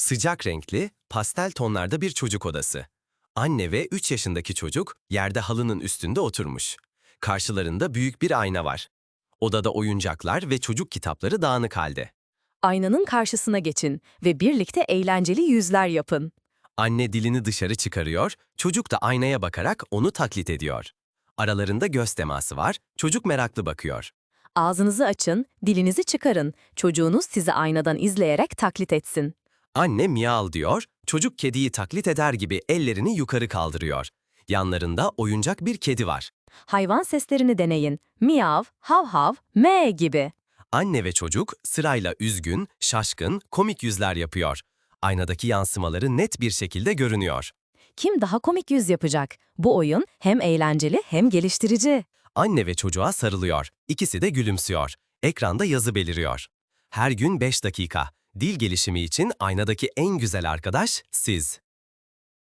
Sıcak renkli, pastel tonlarda bir çocuk odası. Anne ve 3 yaşındaki çocuk yerde halının üstünde oturmuş. Karşılarında büyük bir ayna var. Odada oyuncaklar ve çocuk kitapları dağınık halde. Aynanın karşısına geçin ve birlikte eğlenceli yüzler yapın. Anne dilini dışarı çıkarıyor, çocuk da aynaya bakarak onu taklit ediyor. Aralarında göz teması var, çocuk meraklı bakıyor. Ağzınızı açın, dilinizi çıkarın. Çocuğunuz sizi aynadan izleyerek taklit etsin. Anne miyav diyor, çocuk kediyi taklit eder gibi ellerini yukarı kaldırıyor. Yanlarında oyuncak bir kedi var. Hayvan seslerini deneyin. Miyav, hav hav, me gibi. Anne ve çocuk sırayla üzgün, şaşkın, komik yüzler yapıyor. Aynadaki yansımaları net bir şekilde görünüyor. Kim daha komik yüz yapacak? Bu oyun hem eğlenceli hem geliştirici. Anne ve çocuğa sarılıyor. İkisi de gülümsüyor. Ekranda yazı beliriyor. Her gün 5 dakika. Dil gelişimi için aynadaki en güzel arkadaş siz.